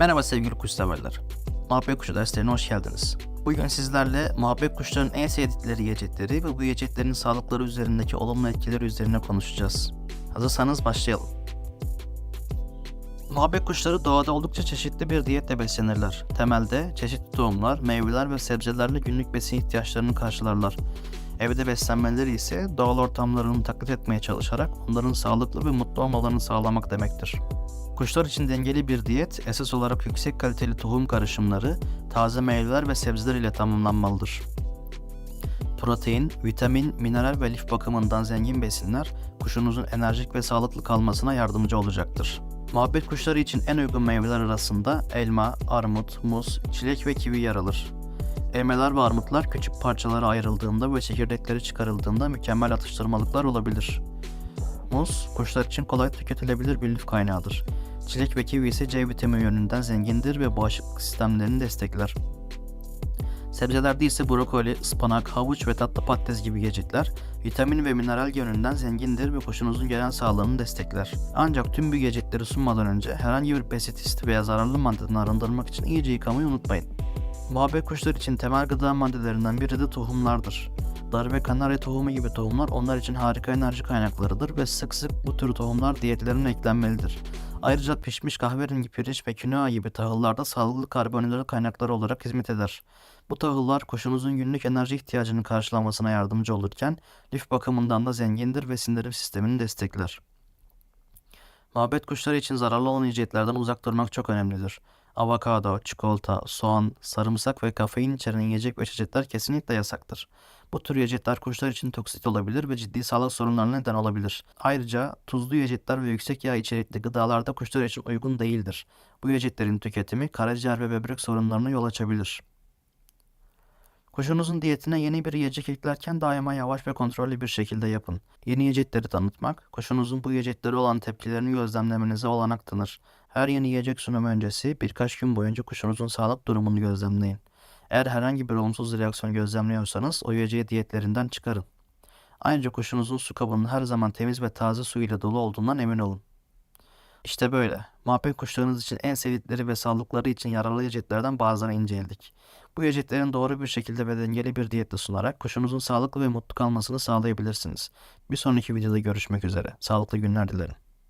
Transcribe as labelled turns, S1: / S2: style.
S1: Merhaba sevgili kuş severler. Muhabbet Kuşu derslerine hoş geldiniz. Bugün sizlerle muhabbet kuşlarının en sevdikleri yiyecekleri ve bu yiyeceklerin sağlıkları üzerindeki olumlu etkileri üzerine konuşacağız. Hazırsanız başlayalım. Muhabbet kuşları doğada oldukça çeşitli bir diyetle beslenirler. Temelde çeşitli tohumlar, meyveler ve sebzelerle günlük besin ihtiyaçlarını karşılarlar. Evde beslenmeleri ise doğal ortamlarını taklit etmeye çalışarak onların sağlıklı ve mutlu olmalarını sağlamak demektir. Kuşlar için dengeli bir diyet esas olarak yüksek kaliteli tohum karışımları, taze meyveler ve sebzeler ile tamamlanmalıdır. Protein, vitamin, mineral ve lif bakımından zengin besinler kuşunuzun enerjik ve sağlıklı kalmasına yardımcı olacaktır. Muhabbet kuşları için en uygun meyveler arasında elma, armut, muz, çilek ve kivi yer alır. Elmalar ve armutlar küçük parçalara ayrıldığında ve çekirdekleri çıkarıldığında mükemmel atıştırmalıklar olabilir. Muz, kuşlar için kolay tüketilebilir bir lif kaynağıdır. Çilek ve kivi ise C vitamini yönünden zengindir ve bağışıklık sistemlerini destekler. Sebzelerde ise brokoli, ıspanak, havuç ve tatlı patates gibi yiyecekler vitamin ve mineral yönünden zengindir ve kuşunuzun genel sağlığını destekler. Ancak tüm bu yiyecekleri sunmadan önce herhangi bir pesitist veya zararlı maddeden arındırmak için iyice yıkamayı unutmayın. Muhabbet kuşlar için temel gıda maddelerinden biri de tohumlardır. Dar ve kanarya tohumu gibi tohumlar onlar için harika enerji kaynaklarıdır ve sık sık bu tür tohumlar diyetlerine eklenmelidir. Ayrıca pişmiş kahverengi pirinç ve kinoa gibi tahıllarda sağlıklı karbonhidrat kaynakları olarak hizmet eder. Bu tahıllar kuşunuzun günlük enerji ihtiyacını karşılamasına yardımcı olurken lif bakımından da zengindir ve sindirim sistemini destekler. Muhabbet kuşları için zararlı olan yiyeceklerden uzak durmak çok önemlidir. Avokado, çikolata, soğan, sarımsak ve kafein içeren yiyecek ve içecekler kesinlikle yasaktır. Bu tür yiyecekler kuşlar için toksik olabilir ve ciddi sağlık sorunlarına neden olabilir. Ayrıca tuzlu yiyecekler ve yüksek yağ içerikli gıdalar da kuşlar için uygun değildir. Bu yiyeceklerin tüketimi karaciğer ve böbrek sorunlarına yol açabilir. Kuşunuzun diyetine yeni bir yiyecek eklerken daima yavaş ve kontrollü bir şekilde yapın. Yeni yiyecekleri tanıtmak, kuşunuzun bu yiyecekleri olan tepkilerini gözlemlemenize olanak tanır. Her yeni yiyecek sunumu öncesi birkaç gün boyunca kuşunuzun sağlık durumunu gözlemleyin. Eğer herhangi bir olumsuz reaksiyon gözlemliyorsanız o yiyeceği diyetlerinden çıkarın. Ayrıca kuşunuzun su kabının her zaman temiz ve taze su ile dolu olduğundan emin olun. İşte böyle. Muhabbet kuşlarınız için en sevdikleri ve sağlıkları için yararlı yiyeceklerden bazılarını inceledik. Bu yiyeceklerin doğru bir şekilde ve dengeli bir diyetle sunarak kuşunuzun sağlıklı ve mutlu kalmasını sağlayabilirsiniz. Bir sonraki videoda görüşmek üzere. Sağlıklı günler dilerim.